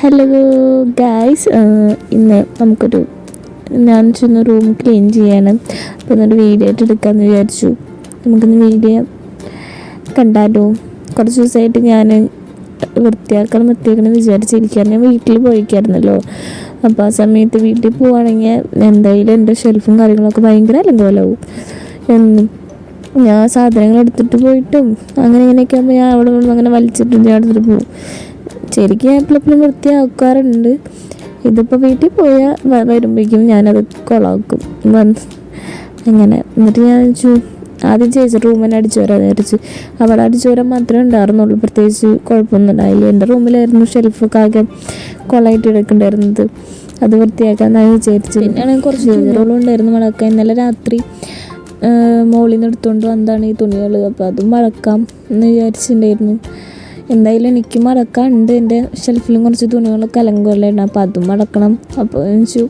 Hello guys ഇന്ന് നമുക്കൊരു ഞാൻ ചെന്ന് റൂം ക്ലീൻ ചെയ്യാനും അപ്പോൾ എന്നൊരു വീഡിയോ ആയിട്ട് എടുക്കാമെന്ന് വിചാരിച്ചു. നമുക്കിന്ന് വീഡിയോ കണ്ടാലോ? കുറച്ച് ദിവസമായിട്ട് ഞാൻ വൃത്തിയാക്കണം വൃത്തിയാക്കണം വിചാരിച്ചിരിക്കുകയാണ്. ഞാൻ വീട്ടിൽ പോയിക്കായിരുന്നല്ലോ. അപ്പോൾ ആ സമയത്ത് വീട്ടിൽ പോവുകയാണെങ്കിൽ എന്തായാലും എന്റെ ഷെൽഫും കാര്യങ്ങളൊക്കെ ഭയങ്കര അലങ്കോലാവും. എന്നും ഞാൻ സാധനങ്ങൾ എടുത്തിട്ട് പോയിട്ടും അങ്ങനെ ഇങ്ങനെയൊക്കെ ആകുമ്പോൾ ഞാൻ അവിടെ അങ്ങനെ വലിച്ചിട്ടും ഞാൻ എടുത്തിട്ട് പോകും ശരിക്കും ഞാൻ എപ്പോഴും വൃത്തിയാക്കാറുണ്ട്. ഇതിപ്പോൾ വീട്ടിൽ പോയാൽ വരുമ്പോഴേക്കും ഞാനത് കൊളാക്കും. വന്ന് അങ്ങനെ എന്നിട്ട് ഞാൻ വെച്ചു ആദ്യം ചേച്ചി റൂമിനെ അടിച്ചു വരാൻ വിചാരിച്ചു. അവിടെ അടിച്ചു വരാൻ മാത്രമേ ഉണ്ടായിരുന്നുള്ളൂ. പ്രത്യേകിച്ച് കുഴപ്പമൊന്നും ഉണ്ടായില്ല. എന്റെ റൂമിലായിരുന്നു ഷെൽഫൊക്കെ ആകെ കൊളായിട്ട് എടുക്കണ്ടായിരുന്നത് അത് വൃത്തിയാക്കാന്നാണ് വിചാരിച്ചു പിന്നെയാണെങ്കിൽ കുറച്ച് തുണികളും ഉണ്ടായിരുന്നു മടക്കാൻ ഇന്നലെ രാത്രി മോളിൽ നിന്ന് എടുത്തുകൊണ്ട് വന്നതാണ് ഈ തുണികൾ അപ്പോൾ അതും മഴക്കാം എന്ന് വിചാരിച്ചിട്ടുണ്ടായിരുന്നു. എന്തായാലും എനിക്ക് മടക്കാനുണ്ട് എന്റെ ഷെൽഫിലും കുറച്ച് തുണികളൊക്കെ അലങ്കുകളുണ്ട് അപ്പോൾ അതും മടക്കണം അപ്പോൾ വെച്ചു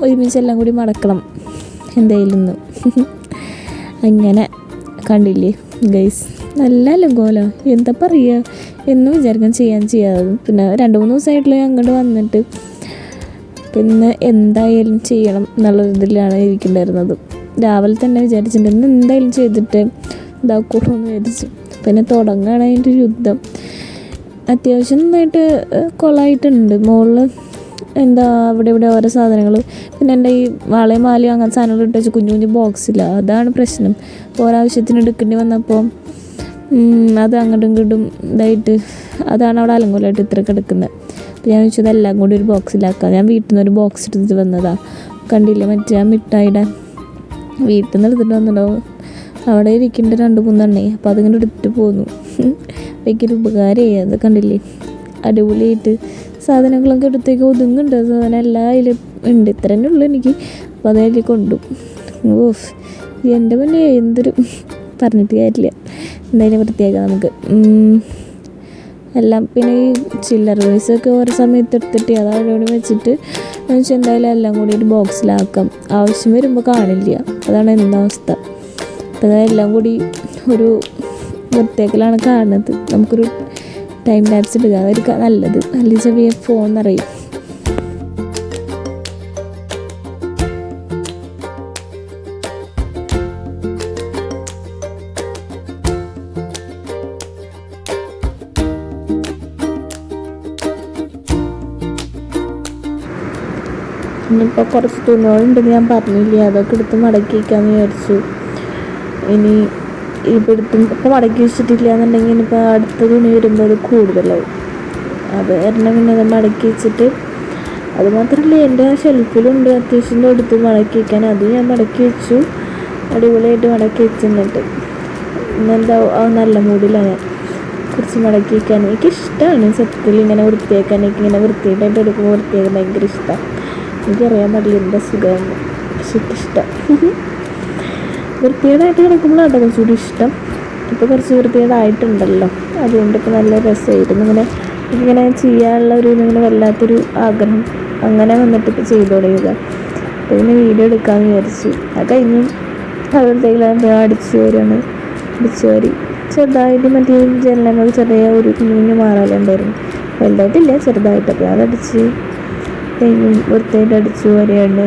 ഒരുമിച്ച് എല്ലാം കൂടി മടക്കണം എന്തായാലും ഇന്ന്. അങ്ങനെ കണ്ടില്ലേ ഗൈസ് നല്ല അലങ്കോലോ. എന്താ പറയുക? എന്ന് വിചാരിക്കാൻ ചെയ്യാൻ ചെയ്യാതെ പിന്നെ രണ്ട് മൂന്ന് ദിവസമായിട്ടുള്ള അങ്ങോട്ട് വന്നിട്ട് പിന്നെ എന്തായാലും ചെയ്യണം എന്നുള്ളൊരിതിലാണ് ഇരിക്കേണ്ടിയിരുന്നത് രാവിലെ തന്നെ വിചാരിച്ചിട്ടുണ്ട് ഇന്ന് എന്തായാലും ചെയ്തിട്ട് ഇതാക്കുള്ളൂ എന്ന് വിചാരിച്ചു. പിന്നെ തുടങ്ങുകയാണ് അതിന്റെ യുദ്ധം. അത്യാവശ്യം നന്നായിട്ട് കൊളായിട്ടുണ്ട്. മുകളിൽ എന്താ അവിടെ ഇവിടെ ഓരോ സാധനങ്ങൾ. പിന്നെ എന്റെ ഈ വളയും മാലയും അങ്ങനത്തെ സാധനങ്ങൾ ഇട്ട് വെച്ച് കുഞ്ഞു കുഞ്ഞു ബോക്സില്ല അതാണ് പ്രശ്നം. ഓരാവശ്യത്തിന് എടുക്കേണ്ടി വന്നപ്പോൾ അത് അങ്ങോട്ടും ഇങ്ങോട്ടും ഇതായിട്ട് അതാണ് അവിടെ അലങ്കോലായിട്ട് ഇത്ര കിടക്കുന്നത് അപ്പോൾ ഞാൻ ചോദിച്ചത് എല്ലാം കൂടി ഒരു ബോക്സിലാക്കാം ഞാൻ വീട്ടിൽ നിന്ന് ഒരു ബോക്സ് എടുത്തിട്ട് വന്നതാണ് കണ്ടില്ല മറ്റേ ആ മിഠായിയുടെ വീട്ടിൽ നിന്ന് എടുത്തിട്ട് വന്നിട്ടുണ്ടാവും. അവിടെ ഇരിക്കേണ്ട രണ്ട് മൂന്നെണ്ണേ. അപ്പോൾ അതിങ്ങനെ എടുത്തിട്ട് പോന്നു. ഭയങ്കര ഉപകാരമായി അത് കണ്ടില്ലേ? അടിപൊളിയായിട്ട് സാധനങ്ങളൊക്കെ എടുത്തേക്ക് ഒതുങ്ങുണ്ട് സാധനം എല്ലാം അതിൽ ഉണ്ട്. ഇത്ര തന്നെ ഉള്ളു എനിക്ക്. അപ്പോൾ അതിലേക്ക് കൊണ്ടു. ഓഫ്. എന്റെ മുന്നേ എന്തൊരു പറഞ്ഞിട്ട് കാര്യമില്ല. എന്തായാലും വൃത്തിയാക്കാം നമുക്ക്. എല്ലാം പിന്നെ ഈ ചില്ലർ പൈസയൊക്കെ ഓരോ സമയത്ത് എടുത്തിട്ട് അത് അവിടെ വെച്ചിട്ട് എന്തായാലും എല്ലാം കൂടി ഒരു ബോക്സിലാക്കാം ആവശ്യം വരുമ്പോൾ കാണില്ല. അതാണ് എന്താ അവസ്ഥ. അപ്പോൾ അതെല്ലാം കൂടി ഒരു വൃത്തിയാക്കലാണ് കാണുന്നത്. നമുക്കൊരു ടൈം ലാപ്സ് ഇടുക അതൊരു നല്ലത്. അല്ലെങ്കിൽ ചെറിയ ഫോൺ നിറയും. ഇനിയിപ്പോൾ കുറച്ച് തുണികളുണ്ടെന്ന് ഞാൻ പറഞ്ഞില്ല? അതൊക്കെ എടുത്ത് മടക്കി വയ്ക്കാമെന്ന് വിചാരിച്ചു. ഇനി ഇപ്പോൾ ഇപ്പം മടക്കി വെച്ചിട്ടില്ല എന്നുണ്ടെങ്കിൽ ഇനിയിപ്പോൾ അടുത്ത തുണി വരുമ്പോൾ അത് കൂടുതലാവും. അത് കാരണം പിന്നെ അത് മടക്കി വെച്ചിട്ട് അത് മാത്രമല്ല എന്റെ ഷെൽഫിലുണ്ട് അത്യാവശ്യം എടുത്ത് മടക്കി വയ്ക്കാൻ അത് ഞാൻ മടക്കി വെച്ചു. അടിപൊളിയായിട്ട് മടക്കി വെച്ചിട്ട് ഇന്നെന്താ നല്ല മൂഡിലാണ് ഞാൻ. കുറച്ച് മടക്കി വയ്ക്കാൻ എനിക്ക് ഇഷ്ടമാണ് സത്യത്തിൽ ഇങ്ങനെ വൃത്തിയാക്കാൻ. എനിക്ക് ഇങ്ങനെ വൃത്തിയായിട്ട് എടുക്കുമ്പോൾ വൃത്തിയാക്കാൻ ഭയങ്കര ഇഷ്ടമാണ് എനിക്കറിയാൻ പാടില്ല എന്റെ സുഖമാണ് പക്ഷെ എനിക്കിഷ്ടം. വൃത്തികേടായിട്ട് കിടക്കുമ്പോഴാണ് കുറച്ചുകൂടി ഇഷ്ടം. ഇപ്പോൾ കുറച്ച് വൃത്തികേടായിട്ടുണ്ടല്ലോ അതുകൊണ്ട് ഇപ്പോൾ നല്ല രസമായിരുന്നു. ഇങ്ങനെ ഇങ്ങനെ ചെയ്യാനുള്ള ഒരു ഇങ്ങനെ വല്ലാത്തൊരു ആഗ്രഹം അങ്ങനെ വന്നിട്ട് ഇപ്പോൾ ചെയ്തു തുടങ്ങിയത്. അപ്പോൾ ഇതിന് വീഡിയോ എടുക്കാമെന്ന് വിചാരിച്ചു. അത് കഴിഞ്ഞു അതുപോലത്തേക്ക് അടിച്ചു വരികയാണ് അടിച്ചു വരി ചെറുതായിട്ട് മറ്റേ ജനലങ്ങൾ ചെറിയ ഒരു കുഞ്ഞു കുഞ്ഞു മാറാലുണ്ടായിരുന്നു വലുതായിട്ടില്ല ചെറുതായിട്ട്. അപ്പോൾ അതടിച്ച് കഴിഞ്ഞു വൃത്തിയായിട്ട് അടിച്ചു വരികയാണ്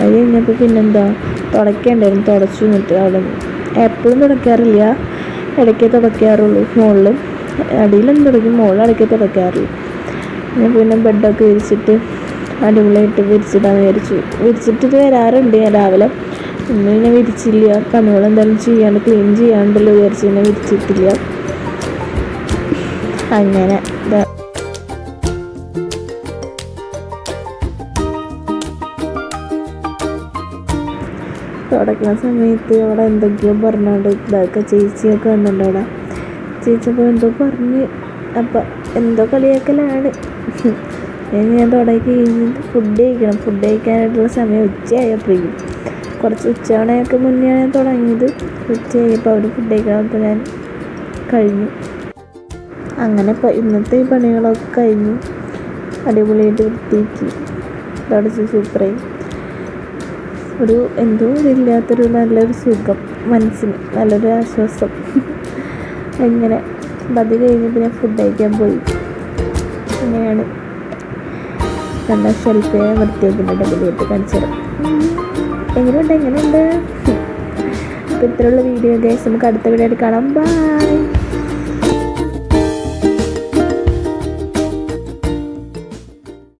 അത് കഴിഞ്ഞപ്പോൾ പിന്നെന്താ തുടയ്ക്കേണ്ടായിരുന്നു. തുടച്ചു എന്നിട്ട് അവിടെ എപ്പോഴും തുടയ്ക്കാറില്ല. ഇടയ്ക്കേ തുടയ്ക്കാറുള്ളൂ. മുകളിൽ അടിയിലൊന്നും തുടയ്ക്കും മുകളിൽ ഇടയ്ക്കേ തുടയ്ക്കാറുള്ളൂ ഞാൻ പിന്നെ ബെഡൊക്കെ വിരിച്ചിട്ട് അടിപൊളിയായിട്ട് വിരിച്ചിടാന്ന് വിചാരിച്ചു. വിരിച്ചിട്ട് വരാറുണ്ട് ഞാൻ രാവിലെ. ഇന്ന് പിന്നെ വിരിച്ചില്ല. പണികൾ എന്തായാലും ചെയ്യാണ്ട് ക്ലീൻ ചെയ്യാണ്ടല്ലോ വിചാരിച്ച് പിന്നെ വിരിച്ചിട്ടില്ല. അങ്ങനെ തുടക്കുന്ന സമയത്ത് അവിടെ എന്തൊക്കെയോ പറഞ്ഞുകൊണ്ട് ഇതൊക്കെ ചേച്ചിയൊക്കെ വന്നിട്ടുണ്ട് അവിടെ. ചേച്ചിയപ്പോൾ എന്തോ പറഞ്ഞ് അപ്പം എന്തോ കളിയാക്കലാണ്. ഞാൻ തുടക്കി കഴിഞ്ഞ് ഫുഡ് കഴിക്കണം. ഫുഡ് കഴിക്കാനായിട്ടുള്ള സമയം ഉച്ചയായപ്പോഴേക്കും. കുറച്ച് ഉച്ചമണയൊക്കെ മുന്നേ ഞാൻ തുടങ്ങിയത്. ഉച്ചയായപ്പോൾ അവർ ഫുഡ് കഴിക്കണം ഞാൻ കഴിഞ്ഞു. അങ്ങനെ ഇപ്പോൾ ഇന്നത്തെ പണികളൊക്കെ കഴിഞ്ഞു. അടിപൊളിയായിട്ട് വൃത്തിയാക്കി. തുടച്ച് സൂപ്പറായി ഒരു എന്തോ ഇതില്ലാത്തൊരു നല്ലൊരു സുഖം മനസ്സിന് നല്ലൊരു ആശ്വാസം. അങ്ങനെ അത് കഴിഞ്ഞ് പിന്നെ ഫുഡ് കഴിക്കാൻ പോയി. അങ്ങനെയാണ്. കണ്ട ഷെൽഫ് വൃത്തിയാക്കുന്ന വലിയിട്ട് കാണിച്ചു തരാം. എങ്ങനെയുണ്ട്? എങ്ങനെയുണ്ട്? അപ്പോൾ ഇത്രയുള്ള വീഡിയോ ഗൈസ് നമുക്ക് അടുത്ത വീഡിയോ കാണാം. ബൈ